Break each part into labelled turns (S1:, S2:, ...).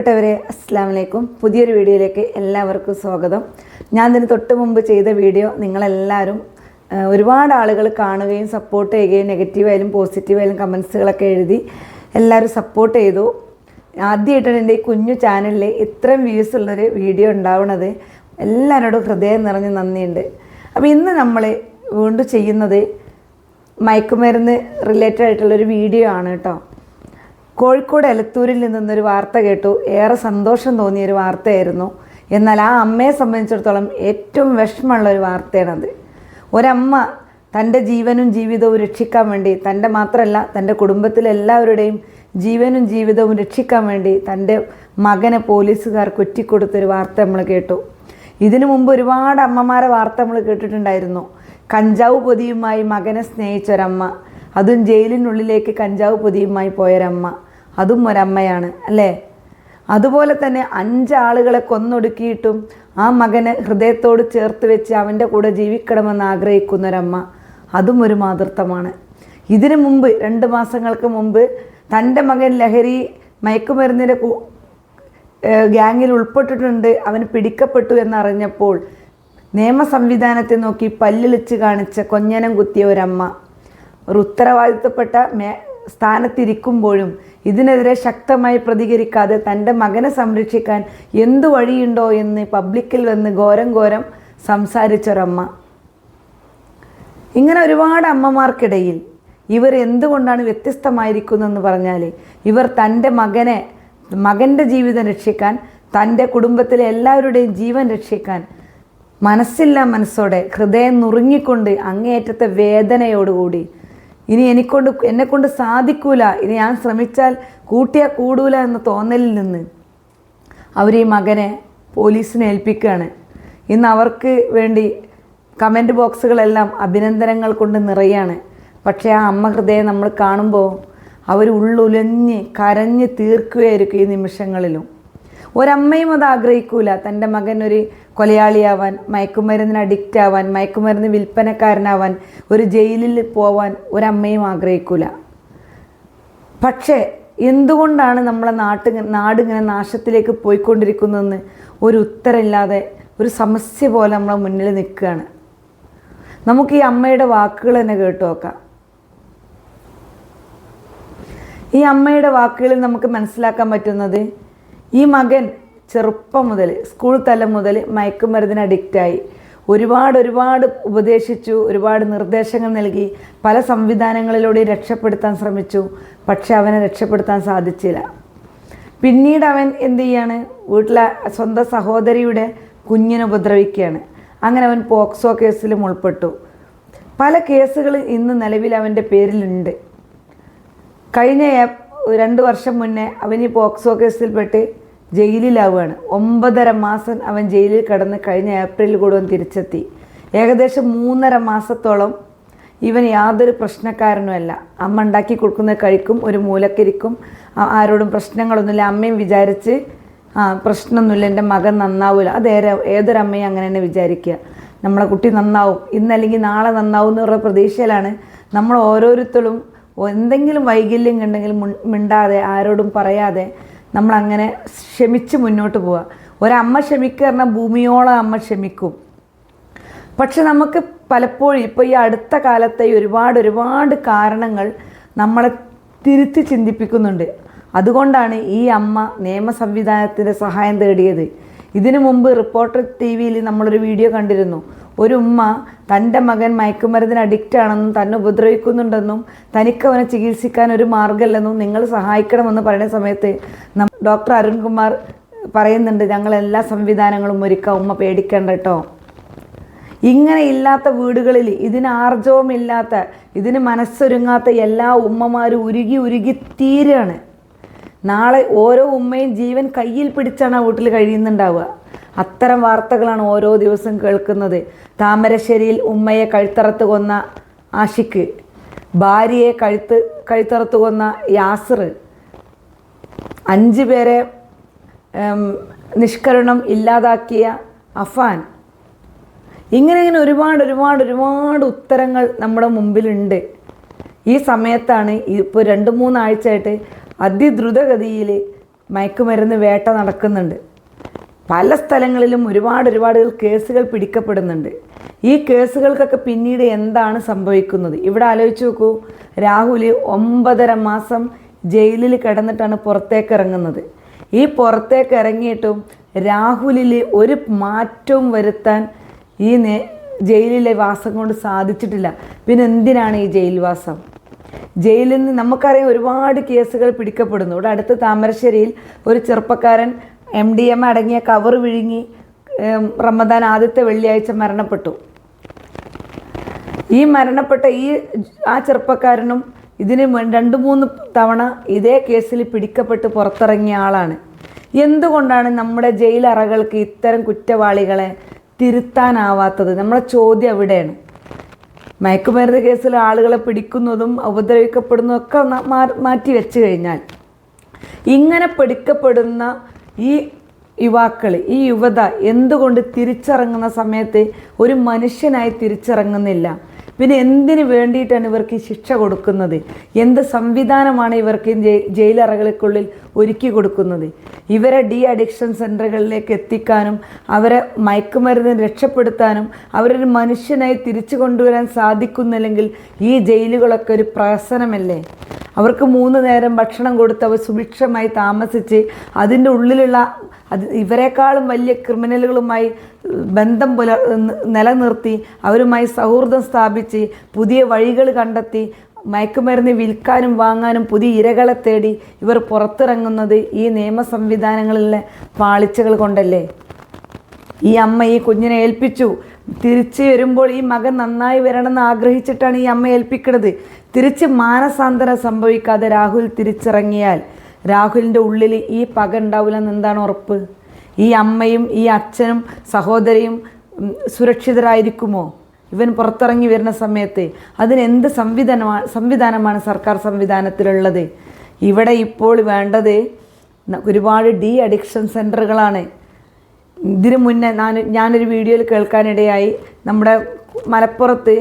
S1: പ്രിയപ്പെട്ടവരെ അസ്സാമലൈക്കും പുതിയൊരു വീഡിയോയിലേക്ക് എല്ലാവർക്കും സ്വാഗതം. ഞാൻ ഇതിന് തൊട്ട് മുമ്പ് ചെയ്ത വീഡിയോ നിങ്ങളെല്ലാവരും ഒരുപാട് ആളുകൾ കാണുകയും സപ്പോർട്ട് ചെയ്യുകയും നെഗറ്റീവായാലും പോസിറ്റീവായാലും കമൻസുകളൊക്കെ എഴുതി എല്ലാവരും സപ്പോർട്ട് ചെയ്തു. ആദ്യമായിട്ടാണ് എന്റെ ഈ കുഞ്ഞു ചാനലിൽ ഇത്രയും വ്യൂസ് ഉള്ളൊരു വീഡിയോ ഉണ്ടാവുന്നത് എല്ലാവരോടും ഹൃദയം നിറഞ്ഞ് നന്ദിയുണ്ട്. അപ്പോൾ ഇന്ന് നമ്മൾ വീണ്ടും ചെയ്യുന്നത് മയക്കുമരുന്ന് റിലേറ്റഡ് ആയിട്ടുള്ളൊരു വീഡിയോ ആണ് കേട്ടോ. കോഴിക്കോട് എലത്തൂരിൽ നിന്നൊരു വാർത്ത കേട്ടു. ഏറെ സന്തോഷം തോന്നിയൊരു വാർത്തയായിരുന്നു. എന്നാൽ ആ അമ്മയെ സംബന്ധിച്ചിടത്തോളം ഏറ്റവും വിഷമമുള്ള ഒരു വാർത്തയാണത്. ഒരമ്മ തന്റെ ജീവനും ജീവിതവും രക്ഷിക്കാൻ വേണ്ടി തന്റെ മാത്രമല്ല തന്റെ കുടുംബത്തിലെല്ലാവരുടെയും ജീവനും ജീവിതവും രക്ഷിക്കാൻ വേണ്ടി തന്റെ മകനെ പോലീസുകാർ കൊറ്റിക്കൊടുത്തൊരു വാർത്ത നമ്മൾ കേട്ടു. ഇതിനു മുമ്പ് ഒരുപാട് അമ്മമാരെ വാർത്ത നമ്മൾ കേട്ടിട്ടുണ്ടായിരുന്നു. കഞ്ചാവ് പൊതിയുമായി മകനെ സ്നേഹിച്ചൊരമ്മ അതും ജയിലിനുള്ളിലേക്ക് കഞ്ചാവ് പൊതിയുമായി പോയൊരമ്മ. അതും ഒരമ്മയാണ് അല്ലേ? അതുപോലെ തന്നെ അഞ്ചാളുകളെ കൊന്നൊടുക്കിയിട്ടും ആ മകനെ ഹൃദയത്തോട് ചേർത്ത് വെച്ച് അവന്റെ കൂടെ ജീവിക്കണമെന്ന് ആഗ്രഹിക്കുന്ന ആഗ്രഹിക്കുന്നൊരമ്മ അതും ഒരു മാതൃത്വമാണ്. ഇതിനു മുമ്പ് രണ്ട് മാസങ്ങൾക്ക് മുമ്പ് തന്റെ മകൻ ലഹരി മയക്കുമരുന്നിന്റെ ഗ്യാങ്ങിൽ ഉൾപ്പെട്ടിട്ടുണ്ട് അവന് പിടിക്കപ്പെട്ടു എന്നറിഞ്ഞപ്പോൾ നിയമ സംവിധാനത്തെ നോക്കി പല്ലിളിച്ച് കാണിച്ച കൊഞ്ഞനം കുത്തിയ ഒരമ്മ. ഒരു ഉത്തരവാദിത്തപ്പെട്ട മേ സ്ഥാനത്തിരിക്കുമ്പോഴും ഇതിനെതിരെ ശക്തമായി പ്രതികരിക്കാതെ തന്റെ മകനെ സംരക്ഷിക്കാൻ എന്തു വഴിയുണ്ടോ എന്ന് പബ്ലിക്കിൽ വന്ന് ഘോരം ഘോരം സംസാരിച്ചൊരമ്മ. ഇങ്ങനെ ഒരുപാട് അമ്മമാർക്കിടയിൽ ഇവർ എന്തുകൊണ്ടാണ് വ്യത്യസ്തമായിരിക്കുന്നതെന്ന് പറഞ്ഞാൽ ഇവർ തന്റെ മകനെ മകന്റെ ജീവിതം രക്ഷിക്കാൻ തന്റെ കുടുംബത്തിലെ എല്ലാവരുടെയും ജീവൻ രക്ഷിക്കാൻ മനസ്സില്ല മനസ്സോടെ ഹൃദയം നുറുങ്ങിക്കൊണ്ട് അങ്ങേയറ്റത്തെ വേദനയോടുകൂടി ഇനി എനിക്കൊണ്ട് എന്നെക്കൊണ്ട് സാധിക്കൂല. ഇനി ഞാൻ ശ്രമിച്ചാൽ കൂട്ടിയാൽ കൂടൂല എന്ന തോന്നലിൽ നിന്ന് അവർ ഈ മകനെ പോലീസിനെ ഏൽപ്പിക്കുകയാണ്. ഇന്ന് അവർക്ക് വേണ്ടി കമന്റ് ബോക്സുകളെല്ലാം അഭിനന്ദനങ്ങൾ കൊണ്ട് നിറയാണ്. പക്ഷേ ആ അമ്മ ഹൃദയം നമ്മൾ കാണുമ്പോൾ അവർ ഉള്ളുലഞ്ഞ് കരഞ്ഞ് തീർക്കുകയായിരിക്കും ഈ നിമിഷങ്ങളിലും. ഒരമ്മയും അത് ആഗ്രഹിക്കൂല. തന്റെ മകൻ ഒരു കൊലയാളിയാവാൻ മയക്കുമരുന്നിന് അഡിക്റ്റ് ആവാൻ മയക്കുമരുന്ന് വിൽപ്പനക്കാരനാവാൻ ഒരു ജയിലിൽ പോവാൻ ഒരമ്മയും ആഗ്രഹിക്കൂല. പക്ഷേ എന്തുകൊണ്ടാണ് നമ്മളെ നാട്ട് നാടിങ്ങനെ നാശത്തിലേക്ക് പോയിക്കൊണ്ടിരിക്കുന്നതെന്ന് ഒരു ഉത്തരമില്ലാതെ ഒരു സമസ്യ പോലെ നമ്മളെ മുന്നിൽ നിൽക്കുകയാണ്. നമുക്ക് ഈ അമ്മയുടെ വാക്കുകൾ തന്നെ കേട്ടു നോക്കാം. ഈ അമ്മയുടെ വാക്കുകളിൽ നമുക്ക് മനസ്സിലാക്കാൻ പറ്റുന്നത് ഈ മകൻ ചെറുപ്പം മുതൽ സ്കൂൾ തലം മുതൽ മയക്കുമരുന്നിന് അഡിക്റ്റായി ഒരുപാട് ഒരുപാട് ഉപദേശിച്ചു ഒരുപാട് നിർദ്ദേശങ്ങൾ നൽകി പല സംവിധാനങ്ങളിലൂടെ രക്ഷപ്പെടുത്താൻ ശ്രമിച്ചു പക്ഷെ അവനെ രക്ഷപ്പെടുത്താൻ സാധിച്ചില്ല. പിന്നീട് അവൻ എന്ത് ചെയ്യാണ്? വീട്ടിലെ സ്വന്തം സഹോദരിയുടെ കുഞ്ഞിനെ ഉപദ്രവിക്കുകയാണ്. അങ്ങനെ അവൻ പോക്സോ കേസിലും ഉൾപ്പെട്ടു. പല കേസുകൾ ഇന്ന് നിലവിൽ അവന്റെ പേരിലുണ്ട്. കഴിഞ്ഞ രണ്ട് വർഷം മുന്നേ അവൻ ഈ പോക്സോ കേസിൽപ്പെട്ട് ജയിലിലാവുകയാണ്. ഒമ്പതര മാസം അവൻ ജയിലിൽ കടന്ന് കഴിഞ്ഞ ഏപ്രിലിൽ കൂടെ അവൻ തിരിച്ചെത്തി. ഏകദേശം മൂന്നര മാസത്തോളം ഇവൻ യാതൊരു പ്രശ്നക്കാരനുമല്ല. അമ്മ ഉണ്ടാക്കി കൊടുക്കുന്നത് കഴിക്കും ഒരു മൂലക്കരിക്കും. ആരോടും പ്രശ്നങ്ങളൊന്നുമില്ല. അമ്മയും വിചാരിച്ച് ആ പ്രശ്നമൊന്നുമില്ല. എന്റെ മകൻ നന്നാവില്ല അത് ഏറെ ഏതൊരമ്മയും അങ്ങനെ തന്നെ വിചാരിക്കുക. നമ്മളെ കുട്ടി നന്നാവും. ഇന്നല്ലെങ്കിൽ നാളെ നന്നാവും എന്നുള്ള പ്രതീക്ഷയിലാണ് നമ്മൾ ഓരോരുത്തരും. എന്തെങ്കിലും വൈകല്യം ഉണ്ടെങ്കിൽ മിണ്ടാതെ ആരോടും പറയാതെ നമ്മളങ്ങനെ ക്ഷമിച്ച് മുന്നോട്ട് പോവുക ഒരമ്മ ക്ഷമിക്കുക പറഞ്ഞാൽ ഭൂമിയോളം അമ്മ ക്ഷമിക്കും. പക്ഷെ നമുക്ക് പലപ്പോഴും ഇപ്പോൾ ഈ അടുത്ത കാലത്തെ ഒരുപാട് ഒരുപാട് കാരണങ്ങൾ നമ്മളെ തിരുത്തി ചിന്തിപ്പിക്കുന്നുണ്ട്. അതുകൊണ്ടാണ് ഈ അമ്മ നിയമ സംവിധാനത്തിന്റെ സഹായം തേടിയത്. ഇതിനു മുമ്പ് റിപ്പോർട്ടർ ടി വിയിൽ നമ്മളൊരു വീഡിയോ കണ്ടിരുന്നു. ഒരു ഉമ്മ തന്റെ മകൻ മയക്കുമരുന്നിന് അഡിക്റ്റ് ആണെന്നും തന്നെ ഉപദ്രവിക്കുന്നുണ്ടെന്നും തനിക്ക് അവനെ ചികിത്സിക്കാൻ ഒരു മാർഗമില്ലെന്നും നിങ്ങൾ സഹായിക്കണമെന്ന് പറയുന്ന സമയത്ത് ഡോക്ടർ അരുൺകുമാർ പറയുന്നുണ്ട് ഞങ്ങൾ എല്ലാ സംവിധാനങ്ങളും ഒരുക്കാം ഉമ്മ പേടിക്കേണ്ട കേട്ടോ ഇങ്ങനെ ഇല്ലാത്ത വീടുകളിൽ ഇതിന് ആർജവമില്ലാത്ത ഇതിന് മനസ്സൊരുങ്ങാത്ത എല്ലാ ഉമ്മമാരും ഉരുകി ഉരുകി തീരാണ്. നാളെ ഓരോ ഉമ്മയും ജീവൻ കയ്യിൽ പിടിച്ചാണ് ആ വീട്ടിൽ കഴിയുന്നുണ്ടാവുക. അത്തരം വാർത്തകളാണ് ഓരോ ദിവസം കേൾക്കുന്നത്. താമരശ്ശേരിയിൽ ഉമ്മയെ കഴുത്തറത്ത് കൊന്ന ആഷിക്ക് ഭാര്യയെ കഴുത്ത് കഴുത്തറത്ത് കൊന്ന യാസിർ. അഞ്ച് പേരെ നിഷ്കരണം ഇല്ലാതാക്കിയ അഫാൻ. ഇങ്ങനെ ഇങ്ങനെ ഒരുപാട് ഒരുപാട് ഒരുപാട് ഉത്തരങ്ങൾ നമ്മുടെ മുമ്പിലുണ്ട്. ഈ സമയത്താണ് ഇപ്പോൾ രണ്ട് മൂന്നാഴ്ചയായിട്ട് അതിദ്രുതഗതിയിൽ മയക്കുമരുന്ന് വേട്ട നടക്കുന്നുണ്ട്. പല സ്ഥലങ്ങളിലും ഒരുപാട് ഒരുപാട് കേസുകൾ പിടിക്കപ്പെടുന്നുണ്ട്. ഈ കേസുകൾക്കൊക്കെ പിന്നീട് എന്താണ് സംഭവിക്കുന്നത്? ഇവിടെ ആലോചിച്ച് നോക്കൂ. രാഹുൽ ഒമ്പതര മാസം ജയിലിൽ കിടന്നിട്ടാണ് പുറത്തേക്ക് ഇറങ്ങുന്നത്. ഈ പുറത്തേക്ക് ഇറങ്ങിയിട്ടും രാഹുലിൽ ഒരു മാറ്റവും വരുത്താൻ ഈ ജയിലിലെ വാസം കൊണ്ട് സാധിച്ചിട്ടില്ല. പിന്നെ എന്തിനാണ് ഈ ജയിൽവാസം ജയിലിൽ നിന്ന് നമുക്കറിയാം ഒരുപാട് കേസുകൾ പിടിക്കപ്പെടുന്നു. ഇവിടെ അടുത്ത് താമരശ്ശേരിയിൽ ഒരു ചെറുപ്പക്കാരൻ എം ഡി എം അടങ്ങിയ കവർ വിഴുങ്ങി റമദാൻ ആദ്യത്തെ വെള്ളിയാഴ്ച മരണപ്പെട്ടു. ഈ മരണപ്പെട്ട ഈ ആ ചെറുപ്പക്കാരനും ഇതിന് രണ്ട് മൂന്ന് തവണ ഇതേ കേസിൽ പിടിക്കപ്പെട്ട് പുറത്തിറങ്ങിയ ആളാണ്. എന്തുകൊണ്ടാണ് നമ്മുടെ ജയിലറകൾക്ക് ഇത്തരം കുറ്റവാളികളെ തിരുത്താനാവാത്തത്? നമ്മുടെ ചോദ്യം എവിടെയാണ് മയക്കുമരുന്ന് കേസിൽ ആളുകളെ പിടിക്കുന്നതും ഉപദ്രവിക്കപ്പെടുന്നതും ഒക്കെ മാറ്റി വെച്ച് കഴിഞ്ഞാൽ ഇങ്ങനെ പിടിക്കപ്പെടുന്ന ഈ യുവാക്കൾ ഈ യുവത എന്തുകൊണ്ട് തിരിച്ചിറങ്ങുന്ന സമയത്ത് ഒരു മനുഷ്യനായി തിരിച്ചിറങ്ങുന്നില്ല? പിന്നെ എന്തിനു വേണ്ടിയിട്ടാണ് ഇവർക്ക് ഈ ശിക്ഷ കൊടുക്കുന്നത്? എന്ത് സംവിധാനമാണ് ഇവർക്ക് ജയി- ജയിലറകൾക്കുള്ളിൽ ഒരുക്കി കൊടുക്കുന്നത്? ഇവരെ ഡി അഡിക്ഷൻ സെന്ററുകളിലേക്ക് എത്തിക്കാനും അവരെ മയക്കുമരുന്ന് രക്ഷപ്പെടുത്താനും അവരൊരു മനുഷ്യനായി തിരിച്ചു കൊണ്ടുവരാൻ സാധിക്കുന്നില്ലെങ്കിൽ ഈ ജയിലുകളൊക്കെ ഒരു പ്രഹസനമല്ലേ? അവർക്ക് മൂന്ന് നേരം ഭക്ഷണം കൊടുത്ത് അവർ സുഭിക്ഷമായി താമസിച്ച് അതിന്റെ ഉള്ളിലുള്ള അത് ഇവരെക്കാളും വലിയ ക്രിമിനലുകളുമായി ബന്ധം പുല നിലനിർത്തി അവരുമായി സൗഹൃദം സ്ഥാപിച്ച് പുതിയ വഴികൾ കണ്ടെത്തി മയക്കുമരുന്ന് വിൽക്കാനും വാങ്ങാനും പുതിയ ഇരകളെ തേടി ഇവർ പുറത്തിറങ്ങുന്നത് ഈ നിയമ സംവിധാനങ്ങളിലെ പാളിച്ചകൾ കൊണ്ടല്ലേ? ഈ അമ്മ ഈ കുഞ്ഞിനെ ഏൽപ്പിച്ചു. തിരിച്ചു വരുമ്പോൾ ഈ മകൻ നന്നായി വരണമെന്ന് ആഗ്രഹിച്ചിട്ടാണ് ഈ അമ്മ ഏൽപ്പിക്കുന്നത് തിരിച്ച് മാനസാന്തരം സംഭവിക്കാതെ രാഹുൽ തിരിച്ചിറങ്ങിയാൽ രാഹുലിന്റെ ഉള്ളിൽ ഈ പക ഉണ്ടാവില്ലെന്ന് എന്താണ് ഉറപ്പ്? ഈ അമ്മയും ഈ അച്ഛനും സഹോദരിയും സുരക്ഷിതരായിരിക്കുമോ? ഇവൻ പുറത്തിറങ്ങി വരുന്ന സമയത്ത് അതിനെന്ത് സംവിധാനമാണ് സംവിധാനമാണ് സർക്കാർ സംവിധാനത്തിലുള്ളത്? ഇവിടെ ഇപ്പോൾ വേണ്ടത് ഒരുപാട് ഡി അഡിക്ഷൻ സെന്ററുകളാണ് ഇതിനു മുന്നേ ഞാൻ ഞാനൊരു വീഡിയോയിൽ കേൾക്കാനിടയായി. നമ്മുടെ മലപ്പുറത്ത്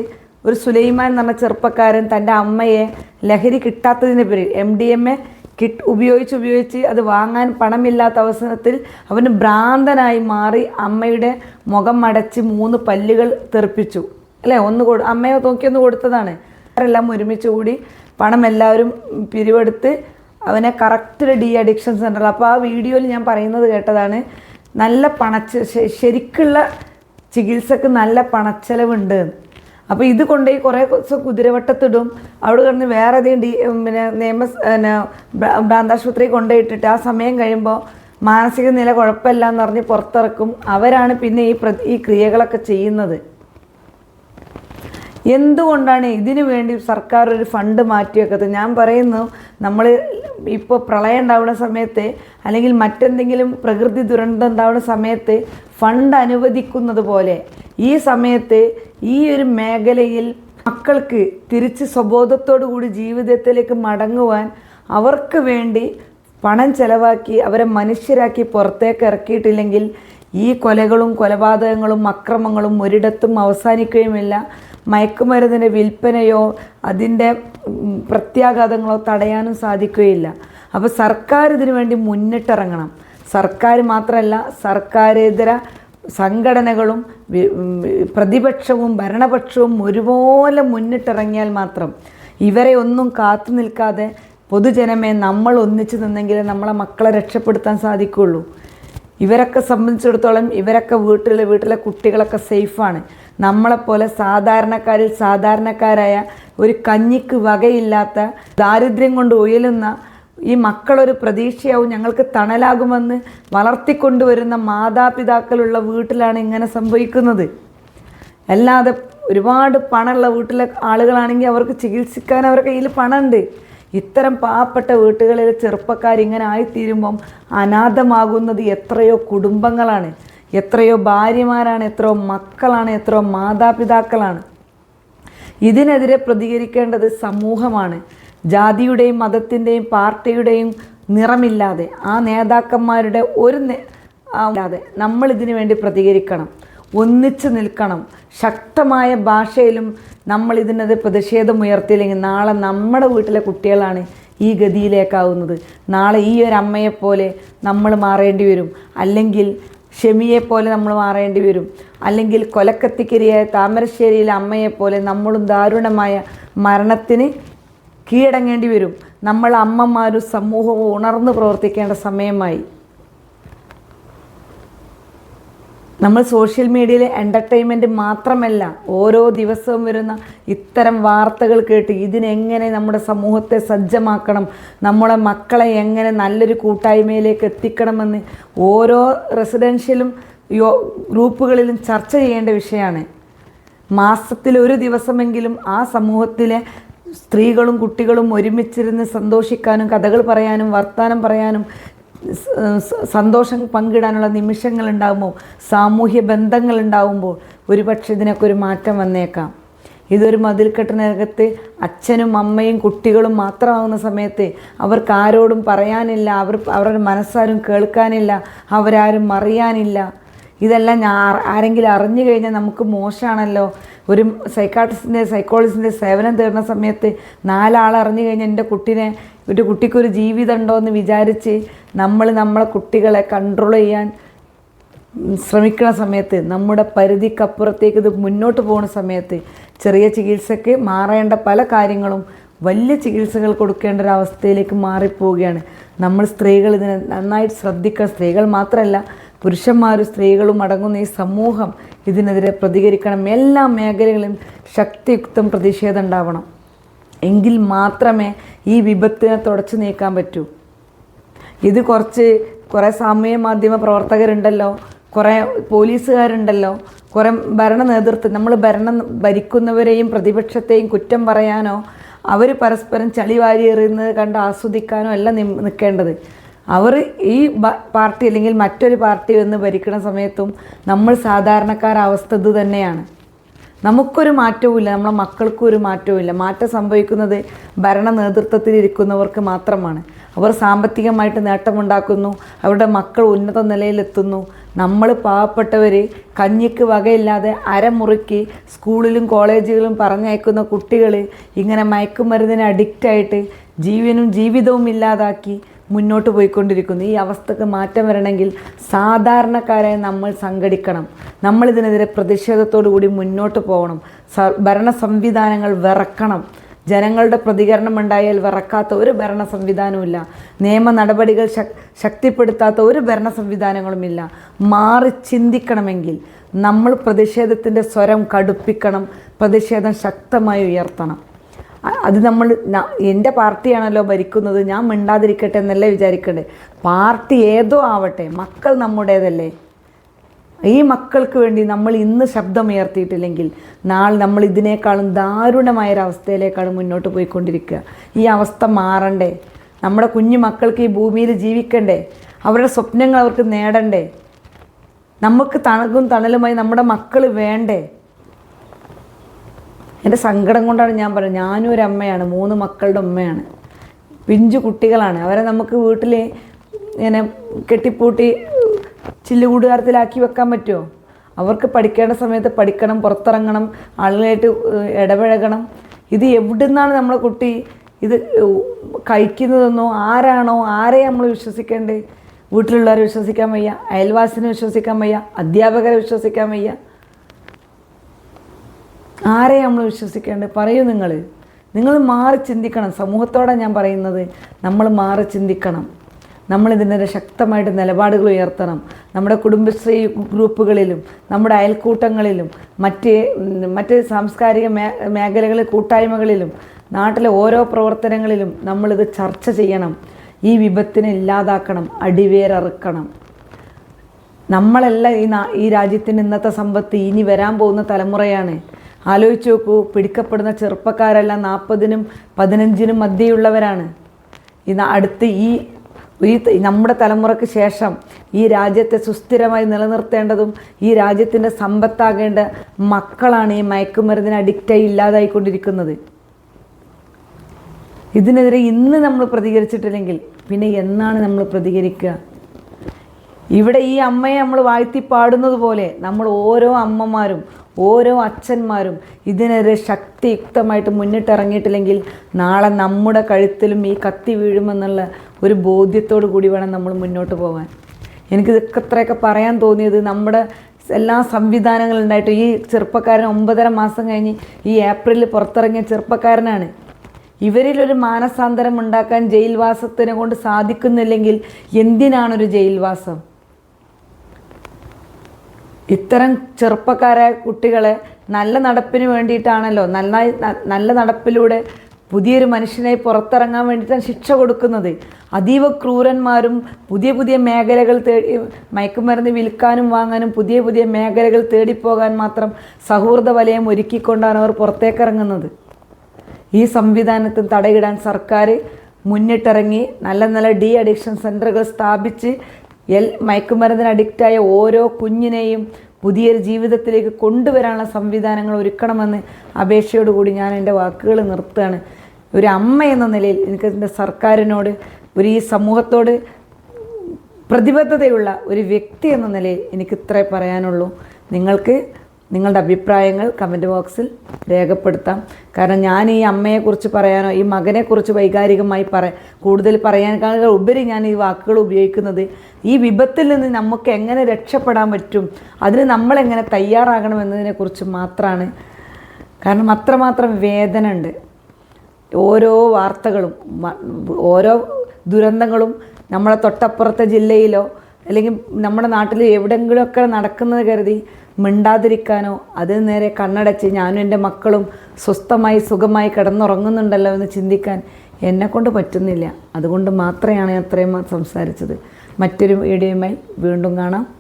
S1: ഒരു സുലൈമാൻ എന്ന ചെറുപ്പക്കാരൻ തന്റെ അമ്മയെ ലഹരി കിട്ടാത്തതിന്റെ പേരിൽ എം ഡി എം എ കിട്ട് ഉപയോഗിച്ച് ഉപയോഗിച്ച് അത് വാങ്ങാൻ പണമില്ലാത്ത അവസരത്തിൽ അവന് ഭ്രാന്തനായി മാറി അമ്മയുടെ മുഖം അടച്ച് മൂന്ന് പല്ലുകൾ തെറിപ്പിച്ചു. അല്ലേ? ഒന്ന് കൊടു അമ്മയെ നോക്കിയൊന്ന് കൊടുത്തതാണ്. എല്ലാം ഒരുമിച്ച് കൂടി പണം എല്ലാവരും പിരിവെടുത്ത് അവനെ കറക്റ്റ് ഡി അഡിക്ഷൻ സെന്ററിൽ അപ്പോൾ ആ വീഡിയോയിൽ ഞാൻ പറയുന്നത് കേട്ടതാണ് നല്ല പണച്ച ശരിക്കുള്ള ചികിത്സക്ക് നല്ല പണച്ചെലവുണ്ട് അപ്പോൾ ഇത് കൊണ്ടുപോയി കുറേ ദിവസം കുതിരവട്ടത്തിടും. അവിടെ കിടന്ന് വേറെ ഏതെങ്കിലും പിന്നെ നിയമ പിന്നെ ഭ്രാന്താശുപത്രി കൊണ്ടുപോയിട്ടിട്ട് ആ സമയം കഴിയുമ്പോൾ മാനസിക നില കുഴപ്പമില്ല എന്ന് പറഞ്ഞ് പുറത്തിറക്കും. അവരാണ് പിന്നെ ഈ ഈ ക്രിയകളൊക്കെ ചെയ്യുന്നത്. എന്തുകൊണ്ടാണ് ഇതിനു വേണ്ടി സർക്കാർ ഒരു ഫണ്ട് മാറ്റിവെക്കത്ത് ഞാൻ പറയുന്നു നമ്മൾ ഇപ്പോൾ പ്രളയം ഉണ്ടാവുന്ന സമയത്ത് അല്ലെങ്കിൽ മറ്റെന്തെങ്കിലും പ്രകൃതി ദുരന്തം ഉണ്ടാവുന്ന സമയത്ത് ഫണ്ട് അനുവദിക്കുന്നത് പോലെ ഈ സമയത്ത് ഈ ഒരു മേഖലയിൽ മക്കൾക്ക് തിരിച്ച് സ്വബോധത്തോടു കൂടി ജീവിതത്തിലേക്ക് മടങ്ങുവാൻ അവർക്ക് വേണ്ടി പണം ചെലവാക്കി അവരെ മനുഷ്യരാക്കി പുറത്തേക്ക് ഇറക്കിയിട്ടില്ലെങ്കിൽ ഈ കൊലകളും കൊലപാതകങ്ങളും അക്രമങ്ങളും ഒരിടത്തും അവസാനിക്കുകയുമില്ല. മയക്കുമരുന്നിന്റെ വിൽപ്പനയോ അതിന്റെ പ്രത്യാഘാതങ്ങളോ തടയാനും സാധിക്കുകയില്ല. അപ്പോൾ സർക്കാർ ഇതിനു വേണ്ടി മുന്നിട്ടിറങ്ങണം. സർക്കാർ മാത്രമല്ല സർക്കാരേതര സംഘടനകളും പ്രതിപക്ഷവും ഭരണപക്ഷവും ഒരുപോലെ മുന്നിട്ടിറങ്ങിയാൽ മാത്രം ഇവരെ ഒന്നും കാത്തു നിൽക്കാതെ പൊതുജനമേ നമ്മൾ ഒന്നിച്ചു നിന്നെങ്കിലേ നമ്മളെ മക്കളെ രക്ഷപ്പെടുത്താൻ സാധിക്കുള്ളൂ ഇവരൊക്കെ സംബന്ധിച്ചിടത്തോളം ഇവരൊക്കെ വീട്ടിലെ വീട്ടിലെ കുട്ടികളൊക്കെ സേഫാണ്. നമ്മളെപ്പോലെ സാധാരണക്കാരിൽ സാധാരണക്കാരായ ഒരു കഞ്ഞിക്ക് വകയില്ലാത്ത ദാരിദ്ര്യം കൊണ്ട് ഉയലുന്ന ഈ മക്കളൊരു പ്രതീക്ഷയാവും ഞങ്ങൾക്ക് തണലാകുമെന്ന് വളർത്തിക്കൊണ്ടുവരുന്ന മാതാപിതാക്കളുള്ള വീട്ടിലാണ് ഇങ്ങനെ സംഭവിക്കുന്നത്. അല്ലാതെ ഒരുപാട് പണമുള്ള വീട്ടിലെ ആളുകളാണെങ്കിൽ അവർക്ക് ചികിത്സിക്കാൻ അവരുടെ കയ്യിൽ പണമുണ്ട്. ഇത്തരം പാവപ്പെട്ട വീട്ടുകളിൽ ചെറുപ്പക്കാർ ഇങ്ങനെ ആയിത്തീരുമ്പം അനാഥമാകുന്നത് എത്രയോ കുടുംബങ്ങളാണ്. എത്രയോ ഭാര്യമാരാണ് എത്രയോ മക്കളാണ് എത്രയോ മാതാപിതാക്കളാണ്. ഇതിനെതിരെ പ്രതികരിക്കേണ്ടത് സമൂഹമാണ്. ജാതിയുടെയും മതത്തിന്റെയും പാർട്ടിയുടെയും നിറമില്ലാതെ ആ നേതാക്കന്മാരുടെ ഒരു അല്ലാതെ നമ്മൾ ഇതിനു വേണ്ടി പ്രതികരിക്കണം. ഒന്നിച്ചു നിൽക്കണം. ശക്തമായ ഭാഷയിലും നമ്മൾ ഇതിനത് പ്രതിഷേധം ഉയർത്തിയില്ലെങ്കിൽ നാളെ നമ്മുടെ വീട്ടിലെ കുട്ടികളാണ് ഈ ഗതിയിലേക്കാവുന്നത്. നാളെ ഈ ഒരു അമ്മയെപ്പോലെ നമ്മൾ മാറേണ്ടി വരും. അല്ലെങ്കിൽ ഷെമിയെപ്പോലെ നമ്മൾ മാറേണ്ടി വരും. അല്ലെങ്കിൽ കൊലക്കത്തിക്കരിയായ താമരശ്ശേരിയിലെ അമ്മയെപ്പോലെ നമ്മളും ദാരുണമായ മരണത്തിന് കീഴടങ്ങേണ്ടി വരും. നമ്മൾ അമ്മമാരും സമൂഹവും ഉണർന്നു പ്രവർത്തിക്കേണ്ട സമയമായി. നമ്മൾ സോഷ്യൽ മീഡിയയിലെ എന്റർടൈൻമെന്റ് മാത്രമല്ല ഓരോ ദിവസവും വരുന്ന ഇത്തരം വാർത്തകൾ കേട്ട് ഇതിനെങ്ങനെ നമ്മുടെ സമൂഹത്തെ സജ്ജമാക്കണം നമ്മുടെ മക്കളെ എങ്ങനെ നല്ലൊരു കൂട്ടായ്മയിലേക്ക് എത്തിക്കണമെന്ന് ഓരോ റെസിഡൻഷ്യലും യോ ഗ്രൂപ്പുകളിലും ചർച്ച ചെയ്യേണ്ട വിഷയമാണ്. മാസത്തിൽ ഒരു ദിവസമെങ്കിലും ആ സമൂഹത്തിലെ സ്ത്രീകളും കുട്ടികളും ഒരുമിച്ചിരുന്ന് സന്തോഷിക്കാനും കഥകൾ പറയാനും വർത്തമാനം പറയാനും സന്തോഷം പങ്കിടാനുള്ള നിമിഷങ്ങൾ ഉണ്ടാകുമ്പോൾ സാമൂഹ്യ ബന്ധങ്ങൾ ഉണ്ടാകുമ്പോൾ ഒരുപക്ഷെ ഇതിനൊക്കെ ഒരു മാറ്റം വന്നേക്കാം. ഇതൊരു മതിൽക്കെട്ടിനകത്ത് അച്ഛനും അമ്മയും കുട്ടികളും മാത്രമാകുന്ന സമയത്ത് അവർക്ക് ആരോടും പറയാനില്ല അവർ അവരുടെ മനസ്സാരും കേൾക്കാനില്ല അവരാരും അറിയാനില്ല. ഇതെല്ലാം ഞാൻ ആരെങ്കിലും അറിഞ്ഞു കഴിഞ്ഞാൽ നമുക്ക് മോശമാണല്ലോ ഒരു സൈക്കാട്രിസ്റ്റിന്റെ സൈക്കോളജിസ്റ്റിന്റെ സേവനം തേടുന്ന സമയത്ത് നാലാളറിഞ്ഞു കഴിഞ്ഞാൽ എന്റെ കുട്ടീനെ ഒരു കുട്ടിക്കൊരു ജീവിതം ഉണ്ടോ എന്ന് വിചാരിച്ച് നമ്മൾ നമ്മളെ കുട്ടികളെ കൺട്രോൾ ചെയ്യാൻ ശ്രമിക്കുന്ന സമയത്ത് നമ്മുടെ പരിധിക്കപ്പുറത്തേക്ക് ഇത് മുന്നോട്ട് പോകുന്ന സമയത്ത് ചെറിയ ചികിത്സയ്ക്ക് മാറേണ്ട പല കാര്യങ്ങളും വലിയ ചികിത്സകൾ കൊടുക്കേണ്ട ഒരു അവസ്ഥയിലേക്ക് മാറിപ്പോവുകയാണ്. നമ്മൾ സ്ത്രീകൾ ഇതിനെ നന്നായിട്ട് ശ്രദ്ധിക്കുക സ്ത്രീകൾ മാത്രമല്ല പുരുഷന്മാരും സ്ത്രീകളും അടങ്ങുന്ന ഈ സമൂഹം ഇതിനെതിരെ പ്രതികരിക്കണം. എല്ലാ മേഖലകളിലും ശക്തിയുക്തം പ്രതിഷേധം ഉണ്ടാവണം. എങ്കിൽ മാത്രമേ ഈ വിപത്തിനെ തുടച്ചു നീക്കാൻ പറ്റൂ. ഇത് കുറച്ച് കുറേ സാമൂഹ്യ മാധ്യമ പ്രവർത്തകരുണ്ടല്ലോ കുറേ പോലീസുകാരുണ്ടല്ലോ കുറേ ഭരണ നേതൃത്വം നമ്മൾ ഭരണം ഭരിക്കുന്നവരെയും പ്രതിപക്ഷത്തെയും കുറ്റം പറയാനോ അവർ പരസ്പരം ചളി വാരി എറിയുന്നത് കണ്ട് ആസ്വദിക്കാനോ അല്ല നിൽക്കേണ്ടത് അവർ ഈ പാർട്ടി അല്ലെങ്കിൽ മറ്റൊരു പാർട്ടി വന്ന് ഭരിക്കുന്ന സമയത്തും നമ്മൾ സാധാരണക്കാർ അവസ്ഥ ഇത് തന്നെയാണ്. നമുക്കൊരു മാറ്റവുമില്ല നമ്മളെ മക്കൾക്കും ഒരു മാറ്റവുമില്ല. മാറ്റം സംഭവിക്കുന്നത് ഭരണ നേതൃത്വത്തിൽ ഇരിക്കുന്നവർക്ക് മാത്രമാണ്. അവർ സാമ്പത്തികമായിട്ട് നേട്ടമുണ്ടാക്കുന്നു അവരുടെ മക്കൾ ഉന്നത നിലയിലെത്തുന്നു. നമ്മൾ പാവപ്പെട്ടവർ കഞ്ഞിക്ക് വകയില്ലാതെ അരമുറുക്കി സ്കൂളിലും കോളേജുകളിലും പറഞ്ഞയക്കുന്ന കുട്ടികൾ ഇങ്ങനെ മയക്കുമരുന്നിന് അഡിക്റ്റായിട്ട് ജീവനും ജീവിതവും ഇല്ലാതാക്കി മുന്നോട്ട് പോയിക്കൊണ്ടിരിക്കുന്നു. ഈ അവസ്ഥക്ക് മാറ്റം വരണമെങ്കിൽ സാധാരണക്കാരായ നമ്മൾ സംഘടിക്കണം. നമ്മളിതിനെതിരെ പ്രതിഷേധത്തോടു കൂടി മുന്നോട്ട് പോകണം. ഭരണ സംവിധാനങ്ങൾ വിറക്കണം. ജനങ്ങളുടെ പ്രതികരണം ഉണ്ടായാൽ വിറക്കാത്ത ഒരു ഭരണ സംവിധാനവുമില്ല നിയമ നടപടികൾ ശക് ശക്തിപ്പെടുത്താത്ത ഒരു ഭരണ സംവിധാനങ്ങളുമില്ല മാറി ചിന്തിക്കണമെങ്കിൽ നമ്മൾ പ്രതിഷേധത്തിന്റെ സ്വരം കടുപ്പിക്കണം. പ്രതിഷേധം ശക്തമായി ഉയർത്തണം. അത് നമ്മൾ എന്റെ പാർട്ടിയാണല്ലോ ഭരിക്കുന്നത് ഞാൻ മിണ്ടാതിരിക്കട്ടെ എന്നല്ലേ വിചാരിക്കണ്ടേ? പാർട്ടി ഏതോ ആവട്ടെ മക്കൾ നമ്മുടേതല്ലേ? ഈ മക്കൾക്ക് വേണ്ടി നമ്മൾ ഇന്ന് ശബ്ദമുയർത്തിയിട്ടില്ലെങ്കിൽ നാളെ നമ്മൾ ഇതിനേക്കാളും ദാരുണമായ ഒരു അവസ്ഥയിലേക്കാണ് മുന്നോട്ട് പോയിക്കൊണ്ടിരിക്കുക. ഈ അവസ്ഥ മാറണ്ടേ? നമ്മുടെ കുഞ്ഞു മക്കൾക്ക് ഈ ഭൂമിയിൽ ജീവിക്കണ്ടേ? അവരുടെ സ്വപ്നങ്ങൾ അവർക്ക് നേടണ്ടേ? നമുക്ക് തണകും തണലുമായി നമ്മുടെ മക്കൾ വേണ്ടേ? എന്റെ സങ്കടം കൊണ്ടാണ് ഞാൻ പറയുന്നത്. ഞാനും ഒരു അമ്മയാണ് മൂന്ന് മക്കളുടെ അമ്മയാണ് പിഞ്ചു കുട്ടികളാണ്. അവരെ നമുക്ക് വീട്ടിൽ ഇങ്ങനെ കെട്ടിപ്പൂട്ടി ചില്ലുകൂടുകാരത്തിലാക്കി വെക്കാൻ പറ്റുമോ? അവർക്ക് പഠിക്കേണ്ട സമയത്ത് പഠിക്കണം പുറത്തിറങ്ങണം ആളുകളായിട്ട് ഇടപഴകണം. ഇത് എവിടെ നിന്നാണ് നമ്മളെ കുട്ടി ഇത് കഴിക്കുന്നതെന്നോ ആരാണോ ആരെ നമ്മൾ വിശ്വസിക്കേണ്ടത്? വീട്ടിലുള്ളവരെ വിശ്വസിക്കാൻ വയ്യ അയൽവാസിനെ വിശ്വസിക്കാൻ വയ്യ അധ്യാപകരെ വിശ്വസിക്കാൻ വയ്യ. ആരെ നമ്മൾ വിശ്വസിക്കേണ്ടത്? പറയൂ നിങ്ങൾ നിങ്ങൾ മാറി ചിന്തിക്കണം. സമൂഹത്തോടെ ഞാൻ പറയുന്നത്. നമ്മൾ മാറി ചിന്തിക്കണം. നമ്മൾ ഇതിനെതിരെ ശക്തമായിട്ട് നിലപാടുകൾ ഉയർത്തണം. നമ്മുടെ കുടുംബശ്രീ ഗ്രൂപ്പുകളിലും നമ്മുടെ അയൽക്കൂട്ടങ്ങളിലും മറ്റ് മറ്റ് സാംസ്കാരിക മേ മേഖലകളിൽ കൂട്ടായ്മകളിലും നാട്ടിലെ ഓരോ പ്രവർത്തനങ്ങളിലും നമ്മളിത് ചർച്ച ചെയ്യണം. ഈ വിപത്തിനെ ഇല്ലാതാക്കണം. അടിവേരറുക്കണം. നമ്മളല്ല ഈ ഈ രാജ്യത്തിന്റെ ഇന്നത്തെ സമ്പത്ത് ഇനി വരാൻ പോകുന്ന തലമുറയാണ്. ആലോചിച്ച് നോക്കൂ പിടിക്കപ്പെടുന്ന ചെറുപ്പക്കാരെല്ലാം നാൽപ്പതിനും പതിനഞ്ചിനും മധ്യയുള്ളവരാണ്. ഇന്ന് അടുത്ത് ഈ ഈ നമ്മുടെ തലമുറയ്ക്ക് ശേഷം ഈ രാജ്യത്തെ സുസ്ഥിരമായി നിലനിർത്തേണ്ടതും ഈ രാജ്യത്തിന്റെ സമ്പത്താകേണ്ട മക്കളാണ് ഈ മയക്കുമരുന്നിന് അഡിക്റ്റായി ഇല്ലാതായിക്കൊണ്ടിരിക്കുന്നത്. ഇതിനെതിരെ ഇന്ന് നമ്മൾ പ്രതികരിച്ചിട്ടില്ലെങ്കിൽ പിന്നെ എന്നാണ് നമ്മൾ പ്രതികരിക്കുക? ഇവിടെ ഈ അമ്മയെ നമ്മൾ വാഴ്ത്തി പാടുന്നത് പോലെ നമ്മൾ ഓരോ അമ്മമാരും ഓരോ അച്ഛന്മാരും ഇതിനെതിരെ ശക്തിയുക്തമായിട്ട് മുന്നിട്ടിറങ്ങിയിട്ടില്ലെങ്കിൽ നാളെ നമ്മുടെ കഴുത്തിലും ഈ കത്തി വീഴുമെന്നുള്ള ഒരു ബോധ്യത്തോടു കൂടി വേണം നമ്മൾ മുന്നോട്ട് പോകാൻ എനിക്ക് ഇത്രയൊക്കെ പറയാൻ തോന്നിയത് നമ്മുടെ എല്ലാ സംവിധാനങ്ങളും ഉണ്ടായിട്ട് ഈ ചെറുപ്പക്കാരൻ ഒമ്പതര മാസം കഴിഞ്ഞ് ഈ ഏപ്രിലിൽ പുറത്തിറങ്ങിയ ചെറുപ്പക്കാരനാണ്. ഇവരിലൊരു മാനസാന്തരം ഉണ്ടാക്കാൻ ജയിൽവാസത്തിനെ കൊണ്ട് സാധിക്കുന്നില്ലെങ്കിൽ എന്തിനാണൊരു ജയിൽവാസം? ഇത്തരം ചെറുപ്പക്കാരെ കുട്ടികളെ നല്ല നടപ്പിന് വേണ്ടിയിട്ടാണല്ലോ നന്നായി നല്ല നടപ്പിലൂടെ പുതിയൊരു മനുഷ്യനെ പുറത്തിറങ്ങാൻ വേണ്ടിയിട്ടാണ് ശിക്ഷ കൊടുക്കുന്നത്. അതീവ ക്രൂരന്മാരും പുതിയ പുതിയ മേഖലകൾ തേടി മയക്കുമരുന്ന് വിൽക്കാനും വാങ്ങാനും പുതിയ പുതിയ മേഖലകൾ തേടിപ്പോകാൻ മാത്രം സൗഹൃദ വലയം ഒരുക്കിക്കൊണ്ടാണ് അവർ പുറത്തേക്കിറങ്ങുന്നത്. ഈ സംവിധാനത്തിൽ തടയിടാൻ സർക്കാർ മുന്നിട്ടിറങ്ങി നല്ല നല്ല ഡി അഡിക്ഷൻ സെന്ററുകൾ സ്ഥാപിച്ച് എൽ മയക്കുമരുന്നിന് അഡിക്റ്റായ ഓരോ കുഞ്ഞിനെയും പുതിയൊരു ജീവിതത്തിലേക്ക് കൊണ്ടുവരാനുള്ള സംവിധാനങ്ങൾ ഒരുക്കണമെന്ന് അപേക്ഷയോടുകൂടി ഞാൻ എന്റെ വാക്കുകൾ നിർത്തുകയാണ്. ഒരു അമ്മ എന്ന നിലയിൽ എനിക്ക് എന്റെ സർക്കാരിനോട് ഒരു ഈ സമൂഹത്തോട് പ്രതിബദ്ധതയുള്ള ഒരു വ്യക്തി എന്ന നിലയിൽ എനിക്ക് ഇത്രേ പറയാനുള്ളൂ. നിങ്ങൾക്ക് നിങ്ങളുടെ അഭിപ്രായങ്ങൾ കമന്റ് ബോക്സിൽ രേഖപ്പെടുത്താം. കാരണം ഞാൻ ഈ അമ്മയെക്കുറിച്ച് പറയാനോ ഈ മകനെക്കുറിച്ച് വൈകാരികമായി പറ കൂടുതൽ പറയാനേക്കാൾ ഉപരി ഞാൻ ഈ വാക്കുകൾ ഉപയോഗിക്കുന്നത് ഈ വിപത്തിൽ നിന്ന് നമുക്ക് എങ്ങനെ രക്ഷപ്പെടാൻ പറ്റും അതിന് നമ്മളെങ്ങനെ തയ്യാറാകണം എന്നതിനെക്കുറിച്ച് മാത്രമാണ് കാരണം അത്രമാത്രം വേദന ഉണ്ട് ഓരോ വാർത്തകളും ഓരോ ദുരന്തങ്ങളും നമ്മളെ തൊട്ടപ്പുറത്തെ ജില്ലയിലോ അല്ലെങ്കിൽ നമ്മുടെ നാട്ടിൽ എവിടെയെങ്കിലുമൊക്കെ നടക്കുന്നത് കരുതി മിണ്ടാതിരിക്കാനോ അതിന് നേരെ കണ്ണടച്ച് ഞാനും എന്റെ മക്കളും സ്വസ്ഥമായി സുഖമായി കിടന്നുറങ്ങുന്നുണ്ടല്ലോ എന്ന് ചിന്തിക്കാൻ എന്നെക്കൊണ്ട് പറ്റുന്നില്ല. അതുകൊണ്ട് മാത്രമാണ് ഞാൻ അത്രയും സംസാരിച്ചത്. മറ്റൊരു വീഡിയോയുമായി വീണ്ടും കാണാം.